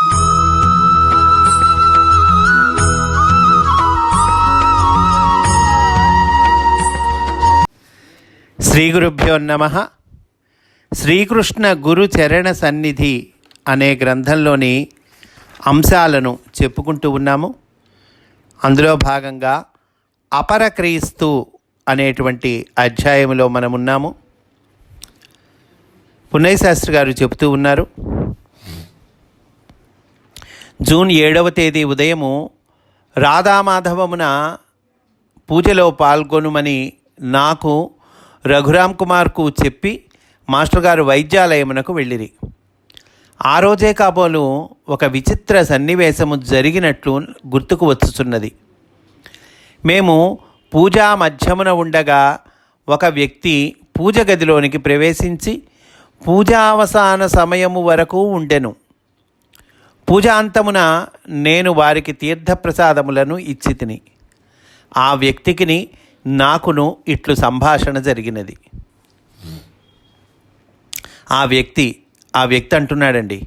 శ్రీ గురుభ్యో నమ. శ్రీకృష్ణ గురు చరణ సన్నిధి అనే గ్రంథంలోని అంశాలను చెప్పుకుంటూ ఉన్నాము. అందులో భాగంగా అపర క్రీస్తు అనేటువంటి అధ్యాయంలో మనం ఉన్నాము పున్నయ్య శాస్త్రి గారు చెబుతూ ఉన్నారు. జూన్ ఏడవ తేదీ ఉదయము రాధామాధవమున పూజలో పాల్గొనుమని నాకు రఘురామ్ కుమార్కు చెప్పి మాస్టర్ గారు వైద్యాలయమునకు వెళ్ళిరి. ఆ రోజే కాబోలు ఒక విచిత్ర సన్నివేశము జరిగినట్లు గుర్తుకు వచ్చుచున్నది. మేము పూజా మధ్యమున ఉండగా ఒక వ్యక్తి పూజ గదిలోనికి ప్రవేశించి పూజావసాన సమయము వరకు ఉండెను. పూజాంతమున నేను వారికి తీర్థప్రసాదములను ఇచ్చి తిని ఆ వ్యక్తికిని నాకును ఇట్లు సంభాషణ జరిగినది. ఆ వ్యక్తి ఆ వ్యక్తి అంటున్నాడండి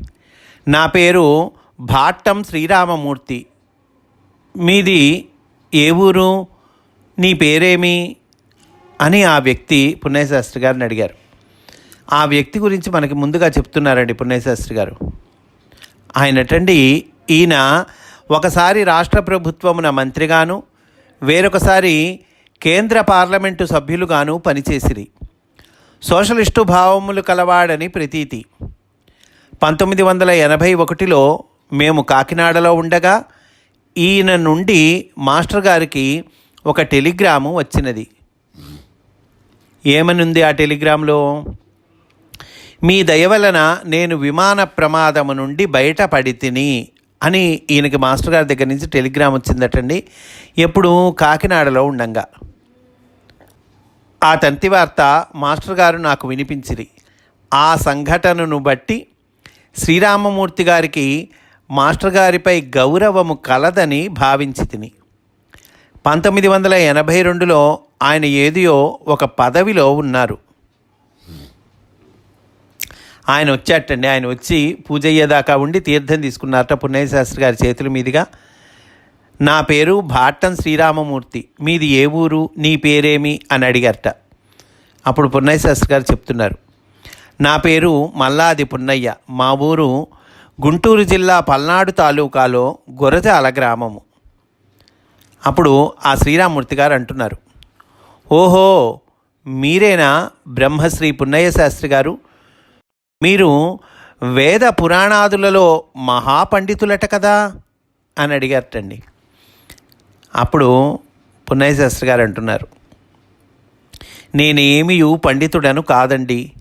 నా పేరు భాట్టం శ్రీరామమూర్తి. మీది ఏ ఊరు? నీ పేరేమి? అని ఆ వ్యక్తి పుణ్యశాస్త్రి గారిని అడిగారు. ఆ వ్యక్తి గురించి మనకి ముందుగా చెప్తున్నారండి పుణ్యశాస్త్రి గారు. ఆయనటండి ఈయన ఒకసారి రాష్ట్ర ప్రభుత్వమున మంత్రిగాను వేరొకసారి కేంద్ర పార్లమెంటు సభ్యులుగాను పనిచేసిరి. సోషలిస్టు భావములు కలవాడని ప్రతీతి. పంతొమ్మిది వందల ఎనభై ఒకటిలో మేము కాకినాడలో ఉండగా ఈయన నుండి మాస్టర్ గారికి ఒక టెలిగ్రాము వచ్చినది. ఏమనుంది ఆ టెలిగ్రామ్లో? మీ దయ వలన నేను విమాన ప్రమాదము నుండి బయటపడి తిని అని ఈయనకి మాస్టర్ గారి దగ్గర నుంచి టెలిగ్రామ్ వచ్చిందటండి. ఎప్పుడు కాకినాడలో ఉండంగా. ఆ తంతి వార్త మాస్టర్ గారు నాకు వినిపించిరి. ఆ సంఘటనను బట్టి శ్రీరామమూర్తి గారికి మాస్టర్ గారిపై గౌరవము కలదని భావించి తిని పంతొమ్మిది వందల ఎనభై రెండులో ఆయన ఏదియో ఒక పదవిలో ఉన్నారు. ఆయన వచ్చాటండి. ఆయన వచ్చి పూజ అయ్యేదాకా ఉండి తీర్థం తీసుకున్నారట పుణ్యశాస్త్రి గారి చేతుల మీదుగా. నా పేరు భాట్టం శ్రీరామమూర్తి. మీది ఏ ఊరు? నీ పేరేమి? అని అడిగారట. అప్పుడు పున్నయ్య గారు చెప్తున్నారు. నా పేరు మల్లాది పున్నయ్య. మా ఊరు గుంటూరు జిల్లా పల్నాడు తాలూకాలో గొరజాల గ్రామము. అప్పుడు ఆ శ్రీరామూర్తి గారు అంటున్నారు. ఓహో మీరేనా బ్రహ్మశ్రీ పున్నయ్య శాస్త్రి గారు? మీరు వేద పురాణాదులలో మహాపండితులట కదా? అని అడిగారటండి. అప్పుడు పున్నయ్య శాస్త్రి గారు అంటున్నారు నేనేమియు పండితుడను కాదండి.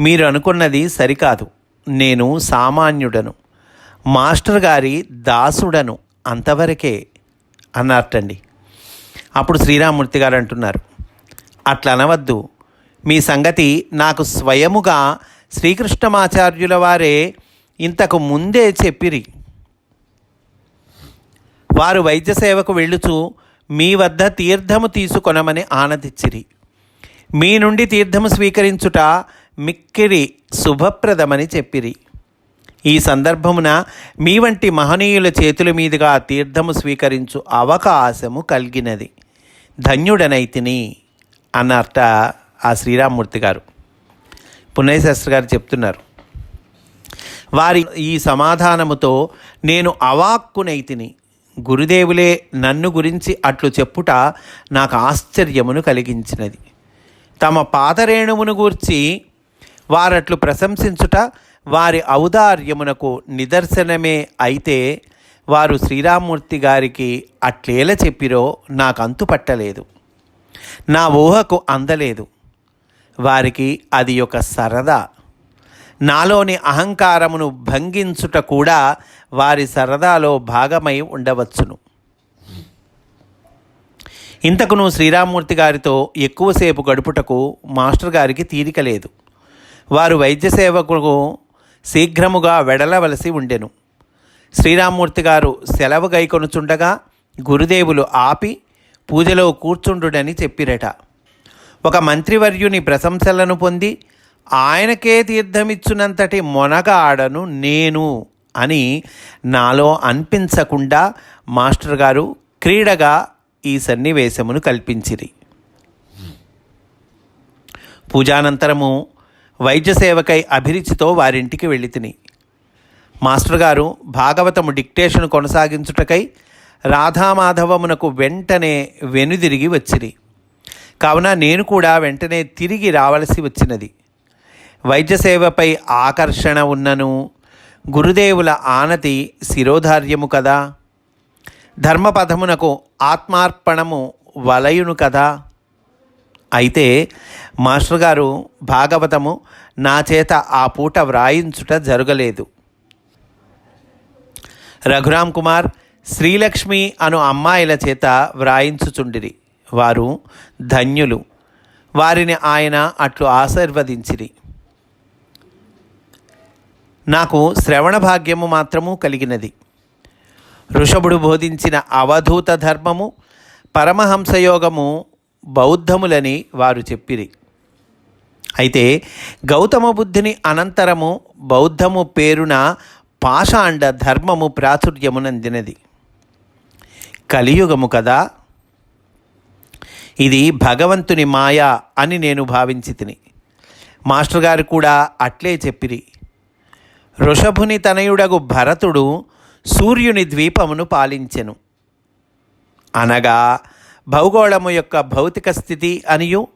మీరు అనుకున్నది సరికాదు. నేను సామాన్యుడను. మాస్టర్ గారి దాసుడను అంతవరకే అన్నారటండి. అప్పుడు శ్రీరామూర్తి గారు అంటున్నారు అట్లా అనవద్దు మీ సంగతి నాకు స్వయముగా శ్రీకృష్ణమాచార్యుల వారే ఇంతకు ముందే చెప్పిరి. వారు వైద్య సేవకు వెళ్ళుచు మీ వద్ద తీర్థము తీసుకొనమని ఆనదిచ్చిరి. మీ నుండి తీర్థము స్వీకరించుట మిక్కిరి శుభప్రదమని చెప్పిరి. ఈ సందర్భమున మీ వంటి మహనీయుల చేతుల మీదుగా తీర్థము స్వీకరించు అవకాశము కలిగినది. ధన్యుడనైతిని అన్నర్ట ఆ శ్రీరామ్మూర్తి గారు. పుణ్యశాస్త్రి గారు చెప్తున్నారు. వారి ఈ సమాధానముతో నేను అవాక్కునైతిని గురుదేవులే నన్ను గురించి అట్లు చెప్పుట నాకు ఆశ్చర్యమును కలిగించినది. తమ పాదరేణువును గూర్చి వారట్లు ప్రశంసించుట వారి ఔదార్యమునకు నిదర్శనమే అయితే వారు శ్రీరామూర్తి గారికి అట్లేల చెప్పిరో నాకు అంతుపట్టలేదు నా ఊహకు అందలేదు. వారికి అది ఒక సరదా. నాలోని అహంకారమును భంగించుట కూడా వారి సరదాలో భాగమై ఉండవచ్చును. ఇంతకును శ్రీరామూర్తి గారితో ఎక్కువసేపు గడుపుటకు మాస్టర్ గారికి తీరిక లేదు. వారు వైద్య సేవకు శీఘ్రముగా వెడలవలసి ఉండెను. శ్రీరామూర్తి గారు సెలవు గైకొనుచుండగా గురుదేవులు ఆపి పూజలో కూర్చుండుడని చెప్పిరట. ఒక మంత్రివర్యుని ప్రశంసలను పొంది ఆయనకే తీర్థమిచ్చునంతటి మొనగాడను నేను అని నాలో అనిపించకుండా మాస్టర్ గారు క్రీడగా ఈ సన్నివేశమును కల్పించిరి. పూజానంతరము వైద్య సేవకై అభిరుచితో వారింటికి వెళ్ళి తిని మాస్టర్ గారు భాగవతము డిక్టేషన్ కొనసాగించుటకై రాధామాధవమునకు వెంటనే వెనుదిరిగి వచ్చిరి. కావున నేను కూడా వెంటనే తిరిగి రావలసి వచ్చినది. వైద్య సేవపై ఆకర్షణ ఉన్నను. గురుదేవుల ఆనతి శిరోధార్యము కదా. ధర్మపథమునకు ఆత్మార్పణము వలయును కదా. అయితే మాస్టర్ గారు భాగవతము నా చేత ఆ పూట వ్రాయించుట జరగలేదు. రఘురామ్ కుమార్ శ్రీలక్ష్మి అను అమ్మాయిల చేత వ్రాయించుచుండిరి. వారు ధన్యులు. వారిని ఆయన అట్లు ఆశీర్వదించిరి. నాకు శ్రవణ భాగ్యము మాత్రము కలిగినది. ఋషభుడు బోధించిన అవధూత ధర్మము పరమహంసయోగము బౌద్ధములని వారు చెప్పిరి. అయితే గౌతమ బుద్ధుని అనంతరము బౌద్ధము పేరున పాషాండ ధర్మము ప్రాచుర్యమునందినది. కలియుగము కదా ఇది భగవంతుని మాయ అని నేను భావించి తిని. మాస్టర్ గారు కూడా అట్లే చెప్పిరి. ఋషభుని తనయుడగు భరతుడు సూర్యుని ద్వీపమును పాలించెను. అనగా భౌగోళము యొక్క భౌతిక స్థితి అనియు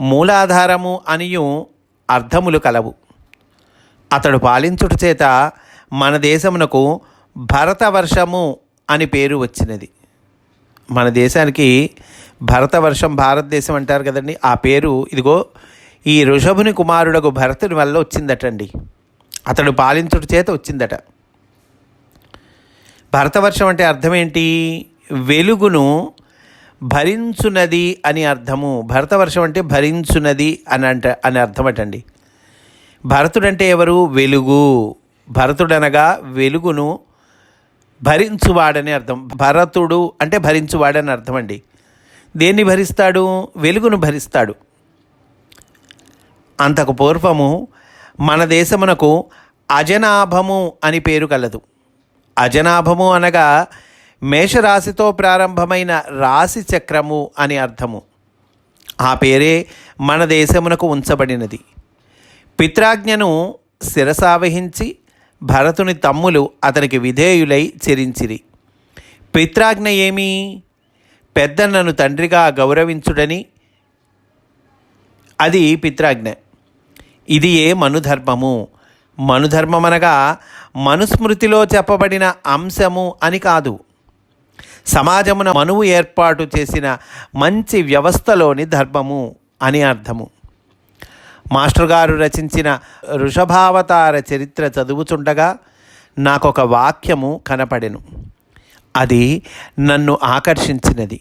మూలాధారము అనియు అర్థములు కలవు. అతడు పాలించుట చేత మన దేశమునకు భరతవర్షము అని పేరు వచ్చినది. మన దేశానికి భరతవర్షం భారతదేశం అంటారు కదండి. ఆ పేరు ఇదిగో ఈ ఋషభుని కుమారుడకు భరతుని వల్ల వచ్చిందటండి. అతడు పాలించుట చేత వచ్చిందట. భరతవర్షం అంటే అర్థం ఏంటి వెలుగును భరించునది అని అర్థము. భరతవర్షం అంటే భరించునది అని అంట అని అర్థమటండి. భరతుడంటే ఎవరు? వెలుగు. భరతుడనగా వెలుగును భరించువాడని అర్థం. భరతుడు అంటే భరించువాడని అర్థం అండి దేన్ని భరిస్తాడు? వెలుగును భరిస్తాడు. అంతకు పూర్వము మన దేశమునకు అజనాభము అని పేరు కలదు. అజనాభము అనగా మేషరాశితో ప్రారంభమైన రాశి చక్రము అని అర్థము. ఆ పేరే మన దేశమునకు ఉంచబడినది. పిత్రాజ్ఞను శిరసావహించి భరతుని తమ్ములు అతనికి విధేయులై చెరించిరి. పిత్రాజ్ఞ ఏమి? పెద్దన్నను తండ్రిగా గౌరవించుడని అది పిత్రాజ్ఞ. ఇది ఏ మనుధర్మము? మనుధర్మం అనగా మనుస్మృతిలో చెప్పబడిన అంశము అని కాదు. సమాజమున మనువు ఏర్పాటు చేసిన మంచి వ్యవస్థలోని ధర్మము అని అర్థము. మాస్టర్ గారు రచించిన వృషభావతార చరిత్ర చదువుచుండగా నాకొక వాక్యము కనపడెను. అది నన్ను ఆకర్షించినది.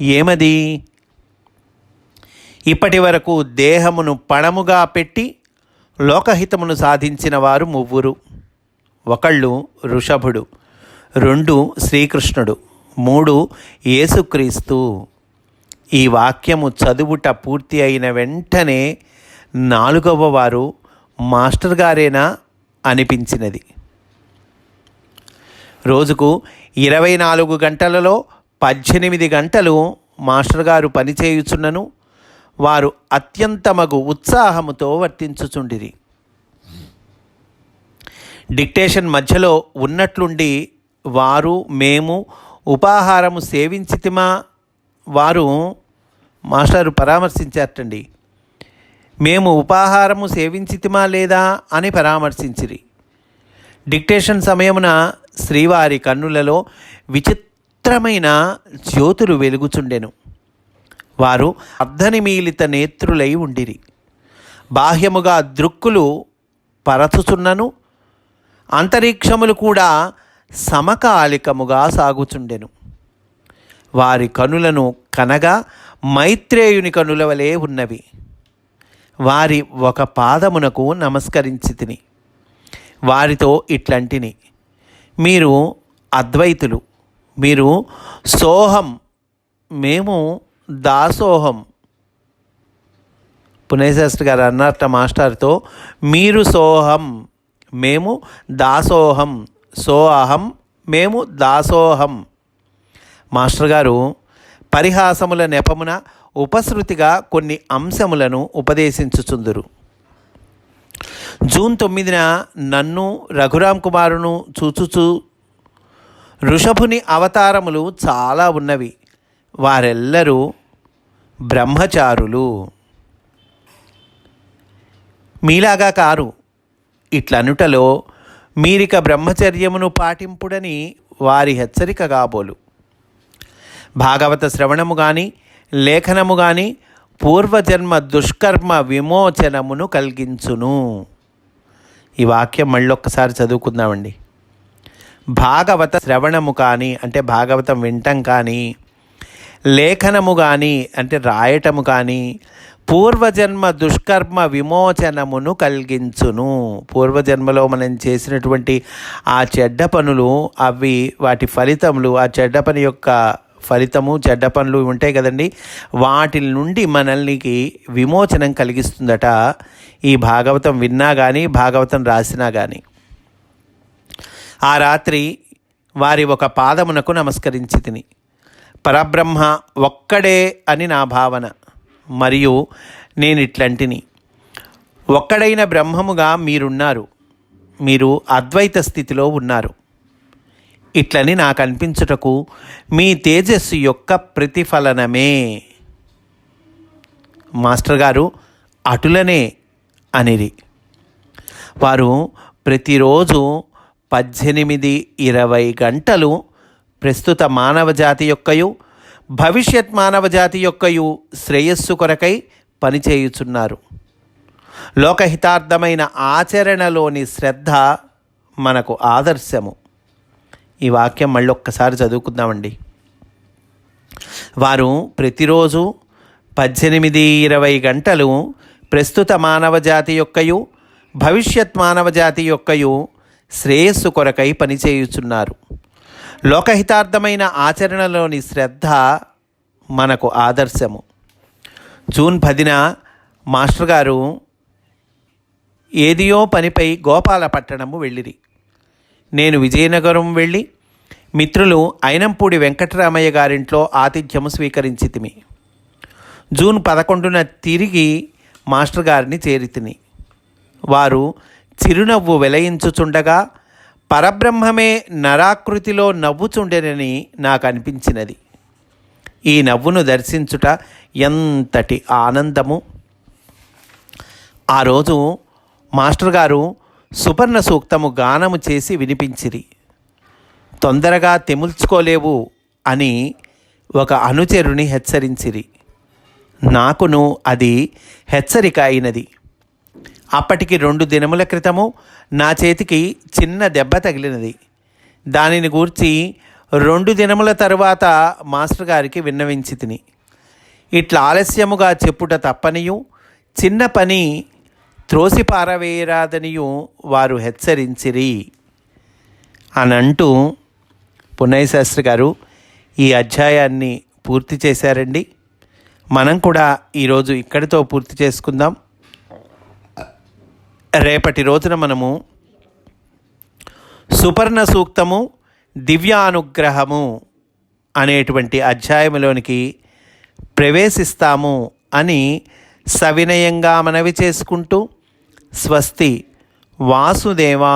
ఏమది? ఇప్పటి వరకు దేహమును పణముగా పెట్టి లోకహితమును సాధించిన వారు మువ్వురు. ఒకళ్ళు ఋషభుడు రెండు శ్రీకృష్ణుడు మూడు యేసుక్రీస్తు. ఈ వాక్యము చదువుట పూర్తి అయిన వెంటనే నాలుగవ వారు మాస్టర్ గారేనా అనిపించినది. రోజుకు ఇరవై నాలుగు గంటలలో పద్దెనిమిది గంటలు మాస్టర్ గారు పనిచేయుచున్నను. వారు అత్యంతమగు ఉత్సాహముతో వర్తించుచుండిరి. డిక్టేషన్ మధ్యలో ఉన్నట్లుండి వారు మేము ఉపాహారము సేవించితిమా? వారు మాస్టారు పరామర్శించారటండి. మేము ఉపాహారము సేవించితిమా లేదా అని పరామర్శించిరి. డిక్టేషన్ సమయమున శ్రీవారి కన్నులలో విచిత్రమైన జ్యోతులు వెలుగుచుండెను. వారు అర్ధనిమీలిత నేత్రులై ఉండిరి. బాహ్యముగా దృక్కులు పరచుచున్నను. అంతరిక్షములు కూడా సమకాలికముగా సాగుచుండెను. వారి కనులను కనగా మైత్రేయుని కనుల వలె ఉన్నవి. వారి ఒక పాదమునకు నమస్కరించి తిని. వారితో ఇట్లాంటిని. మీరు అద్వైతులు. మీరు సోహం. మేము దాసోహం. పునేశాస్త్రి గారు అన్నట్ట మాస్టర్తో మీరు సోహం. మేము దాసోహం. సో అహం మేము దాసోహం. మాస్టర్ గారు పరిహాసముల నెపమున ఉపశృతిగా కొన్ని అంశములను ఉపదేశించుచుందురు. జూన్ తొమ్మిదిన నన్ను రఘురామ్ కుమారును చూచుచూ ఋషభుని అవతారములు చాలా ఉన్నవి. వారెల్లరూ బ్రహ్మచారులు. మీలాగా కారు. ఇట్లనుటలో మీరిక బ్రహ్మచర్యమును పాటింపుడని వారి హెచ్చరిక కాబోలు. భాగవత శ్రవణము కానీ లేఖనము కానీ పూర్వజన్మ దుష్కర్మ విమోచనమును కలిగించును. ఈ వాక్యం మళ్ళొక్కసారి చదువుకుందామండి. భాగవత శ్రవణము కానీ అంటే భాగవతం వింటం కానీ లేఖనము కానీ అంటే రాయటము కానీ పూర్వజన్మ దుష్కర్మ విమోచనమును కలిగించును. పూర్వజన్మలో మనం చేసినటువంటి ఆ చెడ్డ పనులు అవి వాటి ఫలితములు ఆ చెడ్డ పని యొక్క ఫలితము చెడ్డ పనులు ఉంటాయి కదండి. వాటి నుండి మనల్నికి విమోచనం కలిగిస్తుందట ఈ భాగవతం విన్నా కానీ భాగవతం రాసినా కానీ ఆ రాత్రి వారి ఒక పాదమునకు నమస్కరించి తిని పరబ్రహ్మ ఒక్కడే అని నా భావన మరియు నేను ఇట్లాంటిని. ఒక్కడైన బ్రహ్మముగా మీరున్నారు మీరు అద్వైత స్థితిలో ఉన్నారు. ఇట్లని నాకు అనిపించుటకు మీ తేజస్సు యొక్క ప్రతిఫలనమే. మాస్టర్ గారు అటులనే అనిరి. వారు ప్రతిరోజు పద్దెనిమిది ఇరవై గంటలు ప్రస్తుత మానవ జాతి యొక్కయు భవిష్యత్ మానవ జాతి యొక్కయు శ్రేయస్సు కొరకై పనిచేయుచున్నారు. లోకహితార్థమైన ఆచరణలోని శ్రద్ధ మనకు ఆదర్శము. ఈ వాక్యం మళ్ళీ ఒక్కసారి చదువుకుందామండి. వారు ప్రతిరోజు పద్దెనిమిది ఇరవై గంటలు ప్రస్తుత మానవ జాతి యొక్కయు భవిష్యత్ మానవ జాతి యొక్కయు శ్రేయస్సు కొరకై పనిచేయుచున్నారు. లోకహితార్థమైన ఆచరణలోని శ్రద్ధ మనకు ఆదర్శము. జూన్ పదిన మాస్టర్ గారు ఏదియో పనిపై గోపాలపట్టణము వెళ్ళిరి. నేను విజయనగరం వెళ్ళి మిత్రులు అయినంపూడి వెంకటరామయ్య గారింట్లో ఆతిథ్యము స్వీకరించితిమి. జూన్ పదకొండున తిరిగి మాస్టర్ గారిని చేరితిని. వారు చిరునవ్వు వెలయించుచుండగా పరబ్రహ్మమే నరాకృతిలో నవ్వుచుండెనని నాకు అనిపించినది ఈ నవ్వును దర్శించుట ఎంతటి ఆనందము! ఆ రోజు మాస్టర్ గారు సుపర్ణ సూక్తము గానము చేసి వినిపించిరి. తొందరగా తెముల్చుకోలేవు అని ఒక అనుచరుని హెచ్చరించిరి. నాకును అది హెచ్చరిక అయినది. అప్పటికి రెండు దినముల క్రితము నా చేతికి చిన్న దెబ్బ తగిలినది. దానిని గూర్చి రెండు దినముల తరువాత మాస్టర్ గారికి విన్నవించి తిని. ఇట్లా ఆలస్యముగా చెప్పుట తప్పనియు చిన్న పని త్రోసి పారవేయరాదనియు వారు హెచ్చరించిరి. అనంటూ పున్నయ్య శాస్త్రి గారు ఈ అధ్యాయాన్ని పూర్తి చేశారండి. మనం కూడా ఈరోజు ఇక్కడితో పూర్తి చేసుకుందాం. రేపటి రోజున మనము సుపర్ణ సూక్తము దివ్యానుగ్రహము అనేటువంటి అధ్యాయంలోనికి ప్రవేశిస్తాము అని సవినయంగా మనవి చేసుకుంటూ స్వస్తి వాసుదేవా